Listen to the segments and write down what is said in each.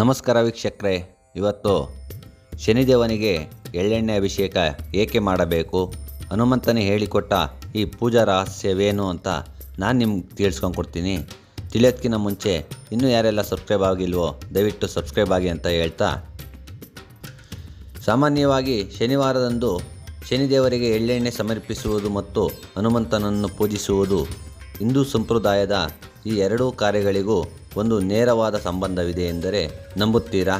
ನಮಸ್ಕಾರ ವೀಕ್ಷಕರೇ. ಇವತ್ತು ಶನಿದೇವನಿಗೆ ಎಳ್ಳೆಣ್ಣೆ ಅಭಿಷೇಕ ಏಕೆ ಮಾಡಬೇಕು? ಹನುಮಂತನೇ ಹೇಳಿಕೊಟ್ಟ ಈ ಪೂಜಾ ರಹಸ್ಯವೇನು ಅಂತ ನಾನು ನಿಮ್ಗೆ ತಿಳಿಸ್ಕೊಂಡು ಕೊಡ್ತೀನಿ. ತಿಳಿಯೋದಕ್ಕಿಂತ ಮುಂಚೆ ಇನ್ನೂ ಯಾರೆಲ್ಲ ಸಬ್ಸ್ಕ್ರೈಬ್ ಆಗಿಲ್ವೋ, ದಯವಿಟ್ಟು ಸಬ್ಸ್ಕ್ರೈಬ್ ಆಗಿ ಅಂತ ಹೇಳ್ತಾ. ಸಾಮಾನ್ಯವಾಗಿ ಶನಿವಾರದಂದು ಶನಿದೇವರಿಗೆ ಎಳ್ಳೆಣ್ಣೆ ಸಮರ್ಪಿಸುವುದು ಮತ್ತು ಹನುಮಂತನನ್ನು ಪೂಜಿಸುವುದು ಹಿಂದೂ ಸಂಪ್ರದಾಯದ ಈ ಎರಡೂ ಕಾರ್ಯಗಳಿಗೂ ಒಂದು ನೇರವಾದ ಸಂಬಂಧವಿದೆ ಎಂದರೆ ನಂಬುತ್ತೀರಾ?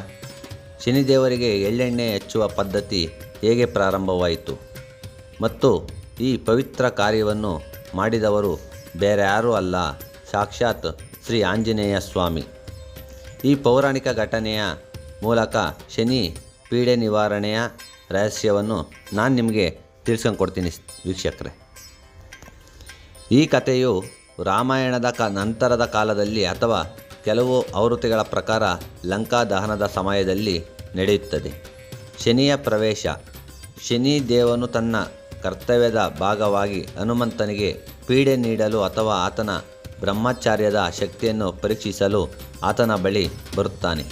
ಶನಿದೇವರಿಗೆ ಎಳ್ಳೆಣ್ಣೆ ಹಚ್ಚುವ ಪದ್ಧತಿ ಹೇಗೆ ಪ್ರಾರಂಭವಾಯಿತು? ಮತ್ತು ಈ ಪವಿತ್ರ ಕಾರ್ಯವನ್ನು ಮಾಡಿದವರು ಬೇರೆ ಯಾರೂ ಅಲ್ಲ, ಸಾಕ್ಷಾತ್ ಶ್ರೀ ಆಂಜನೇಯ ಸ್ವಾಮಿ. ಈ ಪೌರಾಣಿಕ ಘಟನೆಯ ಮೂಲಕ ಶನಿ ಪೀಡೆ ನಿವಾರಣೆಯ ರಹಸ್ಯವನ್ನು ನಾನು ನಿಮಗೆ ತಿಳ್ಸ್ಕೊಂಡು ವೀಕ್ಷಕರೇ. ಈ ಕಥೆಯು ರಾಮಾಯಣದ ಕ, ನಂತರದ ಕಾಲದಲ್ಲಿ ಅಥವಾ ಕೆಲವು ಆವೃತ್ತಿಗಳ ಪ್ರಕಾರ ಲಂಕಾ ದಹನದ ಸಮಯದಲ್ಲಿ ನಡೆಯುತ್ತದೆ. ಶನಿಯ ಪ್ರವೇಶ. ಶನಿ ದೇವನು ತನ್ನ ಕರ್ತವ್ಯದ ಭಾಗವಾಗಿ ಹನುಮಂತನಿಗೆ ಪೀಡೆ ನೀಡಲು ಅಥವಾ ಆತನ ಬ್ರಹ್ಮಚಾರ್ಯದ ಶಕ್ತಿಯನ್ನು ಪರೀಕ್ಷಿಸಲು ಆತನ ಬಳಿ ಬರುತ್ತಾನೆ.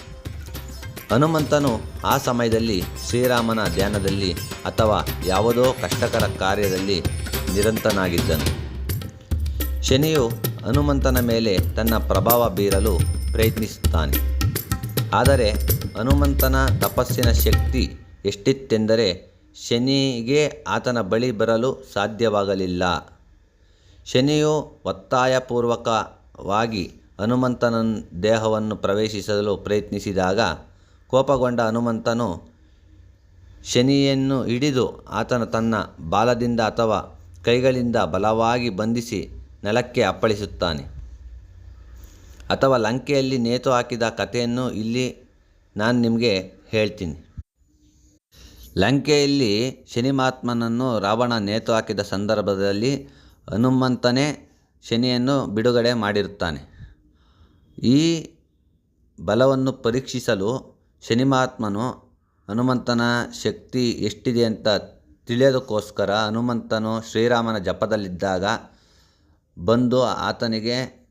ಹನುಮಂತನು ಆ ಸಮಯದಲ್ಲಿ ಶ್ರೀರಾಮನ ಧ್ಯಾನದಲ್ಲಿ ಅಥವಾ ಯಾವುದೋ ಕಷ್ಟಕರ ಕಾರ್ಯದಲ್ಲಿ ನಿರಂತನಾಗಿದ್ದನು. ಶನಿಯು ಹನುಮಂತನ ಮೇಲೆ ತನ್ನ ಪ್ರಭಾವ ಬೀರಲು ಪ್ರಯತ್ನಿಸುತ್ತಾನೆ. ಆದರೆ ಹನುಮಂತನ ತಪಸ್ಸಿನ ಶಕ್ತಿ ಎಷ್ಟಿತ್ತೆಂದರೆ ಶನಿಗೆ ಆತನ ಬಳಿ ಬರಲು ಸಾಧ್ಯವಾಗಲಿಲ್ಲ. ಶನಿಯು ಒತ್ತಾಯಪೂರ್ವಕವಾಗಿ ಹನುಮಂತನ ದೇಹವನ್ನು ಪ್ರವೇಶಿಸಲು ಪ್ರಯತ್ನಿಸಿದಾಗ ಕೋಪಗೊಂಡ ಹನುಮಂತನು ಶನಿಯನ್ನು ಹಿಡಿದು ಆತನ ತನ್ನ ಬಾಲದಿಂದ ಅಥವಾ ಕೈಗಳಿಂದ ಬಲವಾಗಿ ಬಂಧಿಸಿ ನೆಲಕ್ಕೆ ಅಪ್ಪಳಿಸುತ್ತಾನೆ. ಅಥವಾ ಲಂಕೆಯಲ್ಲಿ ನೇತು ಹಾಕಿದ ಕಥೆಯನ್ನು ಇಲ್ಲಿ ನಾನು ನಿಮಗೆ ಹೇಳ್ತೀನಿ. ಲಂಕೆಯಲ್ಲಿ ಶನಿಮಾತ್ಮನನ್ನು ರಾವಣ ನೇತು ಹಾಕಿದ ಸಂದರ್ಭದಲ್ಲಿ ಹನುಮಂತನೇ ಶನಿಯನ್ನು ಬಿಡುಗಡೆ ಮಾಡಿರುತ್ತಾನೆ. ಈ ಬಲವನ್ನು ಪರೀಕ್ಷಿಸಲು ಶನಿಮಾತ್ಮನು ಹನುಮಂತನ ಶಕ್ತಿ ಎಷ್ಟಿದೆ ಅಂತ ತಿಳಿಯೋದಕ್ಕೋಸ್ಕರ ಹನುಮಂತನು ಶ್ರೀರಾಮನ ಜಪದಲ್ಲಿದ್ದಾಗ ಬಂದು ಆತನಿಗೆ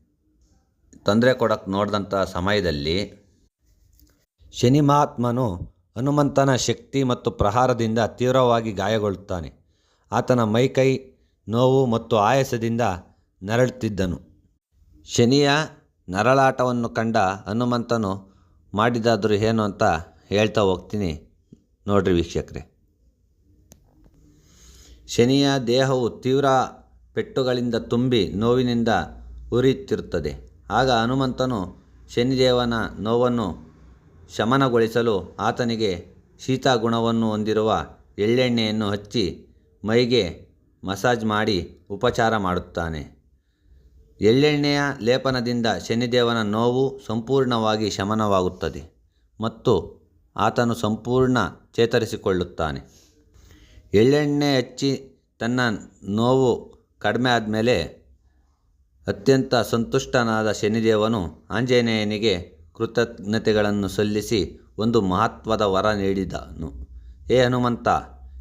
ತೊಂದರೆ ಕೊಡಕ್ಕೆ ನೋಡಿದಂಥ ಸಮಯದಲ್ಲಿ ಶನಿಮಾತ್ಮನು ಹನುಮಂತನ ಶಕ್ತಿ ಮತ್ತು ಪ್ರಹಾರದಿಂದ ತೀವ್ರವಾಗಿ ಗಾಯಗೊಳ್ಳುತ್ತಾನೆ. ಆತನ ಮೈಕೈ ನೋವು ಮತ್ತು ಆಯಾಸದಿಂದ ನರಳುತ್ತಿದ್ದನು. ಶನಿಯ ನರಳಾಟವನ್ನು ಕಂಡ ಹನುಮಂತನು, ಮಾಡಿದಾದರೂ ಏನು ಅಂತ ಹೇಳ್ತಾ ಹೋಗ್ತೀನಿ ನೋಡ್ರಿ ವೀಕ್ಷಕರೇ. ಶನಿಯ ದೇಹವು ತೀವ್ರ ಪೆಟ್ಟುಗಳಿಂದ ತುಂಬಿ ನೋವಿನಿಂದ ಉರಿಯುತ್ತಿರುತ್ತದೆ. ಆಗ ಹನುಮಂತನು ಶನಿದೇವನ ನೋವನ್ನು ಶಮನಗೊಳಿಸಲು ಆತನಿಗೆ ಶೀತ ಗುಣವನ್ನು ಹೊಂದಿರುವ ಎಳ್ಳೆಣ್ಣೆಯನ್ನು ಹಚ್ಚಿ ಮೈಗೆ ಮಸಾಜ್ ಮಾಡಿ ಉಪಚಾರ ಮಾಡುತ್ತಾನೆ. ಎಳ್ಳೆಣ್ಣೆಯ ಲೇಪನದಿಂದ ಶನಿದೇವನ ನೋವು ಸಂಪೂರ್ಣವಾಗಿ ಶಮನವಾಗುತ್ತದೆ ಮತ್ತು ಆತನು ಸಂಪೂರ್ಣ ಚೇತರಿಸಿಕೊಳ್ಳುತ್ತಾನೆ. ಎಳ್ಳೆಣ್ಣೆ ಹಚ್ಚಿ ತನ್ನ ನೋವು ಕಡಿಮೆ ಆದಮೇಲೆ ಅತ್ಯಂತ ಸಂತುಷ್ಟನಾದ ಶನಿದೇವನು ಆಂಜನೇಯನಿಗೆ ಕೃತಜ್ಞತೆಗಳನ್ನು ಸಲ್ಲಿಸಿ ಒಂದು ಮಹತ್ವದ ವರ ನೀಡಿದನು. ಏ ಹನುಮಂತ,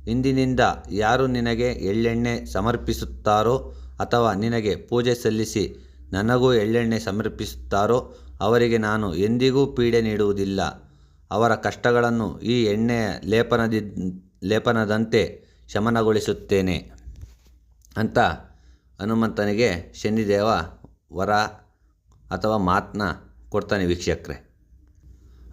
ಇಂದಿನಿಂದ ಯಾರು ನಿನಗೆ ಎಳ್ಳೆಣ್ಣೆ ಸಮರ್ಪಿಸುತ್ತಾರೋ ಅಥವಾ ನಿನಗೆ ಪೂಜೆ ಸಲ್ಲಿಸಿ ನನಗೂ ಎಳ್ಳೆಣ್ಣೆ ಸಮರ್ಪಿಸುತ್ತಾರೋ ಅವರಿಗೆ ನಾನು ಎಂದಿಗೂ ಪೀಡೆ ನೀಡುವುದಿಲ್ಲ. ಅವರ ಕಷ್ಟಗಳನ್ನು ಈ ಎಣ್ಣೆಯ ಲೇಪನದಿ ಲೇಪನದಂತೆ ಶಮನಗೊಳಿಸುತ್ತೇನೆ ಅಂತ ಹನುಮಂತನಿಗೆ ಶನಿದೇವ ವರ ಅಥವಾ ಮಾತ್ನ ಕೊಡ್ತಾನೆ ವೀಕ್ಷಕ್ರೆ.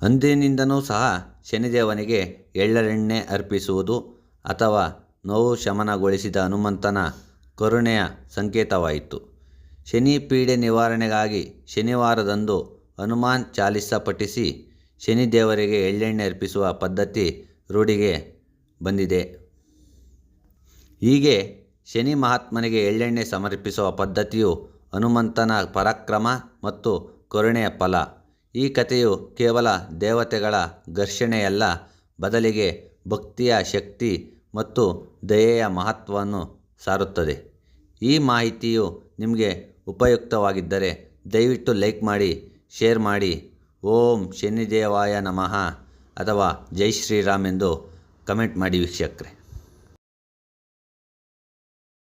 ಅಂದಿನಿಂದನೂ ಸಹ ಶನಿದೇವನಿಗೆ ಎಳ್ಳರೆಣ್ಣೆ ಅರ್ಪಿಸುವುದು ಅಥವಾ ನೋವು ಶಮನಗೊಳಿಸಿದ ಹನುಮಂತನ ಕರುಣೆಯ ಸಂಕೇತವಾಯಿತು. ಶನಿ ಪೀಡೆ ನಿವಾರಣೆಗಾಗಿ ಶನಿವಾರದಂದು ಹನುಮಾನ್ ಚಾಲಿಸ ಪಠಿಸಿ ಶನಿದೇವರಿಗೆ ಎಳ್ಳೆಣ್ಣೆ ಅರ್ಪಿಸುವ ಪದ್ಧತಿ ರೂಢಿಗೆ ಬಂದಿದೆ. ಹೀಗೆ ಶನಿ ಮಹಾತ್ಮನಿಗೆ ಎಳ್ಳೆಣ್ಣೆ ಸಮರ್ಪಿಸುವ ಪದ್ಧತಿಯು ಹನುಮಂತನ ಪರಾಕ್ರಮ ಮತ್ತು ಕರುಣೆಯ ಫಲ. ಈ ಕಥೆಯು ಕೇವಲ ದೇವತೆಗಳ ಘರ್ಷಣೆಯಲ್ಲ, ಬದಲಿಗೆ ಭಕ್ತಿಯ ಶಕ್ತಿ ಮತ್ತು ದಯೆಯ ಮಹತ್ವವನ್ನು ಸಾರುತ್ತದೆ. ಈ ಮಾಹಿತಿಯು ನಿಮಗೆ ಉಪಯುಕ್ತವಾಗಿದ್ದರೆ ದಯವಿಟ್ಟು ಲೈಕ್ ಮಾಡಿ, ಶೇರ್ ಮಾಡಿ. ಓಂ ಶನಿದೇವಾಯ ನಮಃ ಅಥವಾ ಜೈ ಶ್ರೀರಾಮ್ ಎಂದು ಕಮೆಂಟ್ ಮಾಡಿ ವೀಕ್ಷಕರೇ.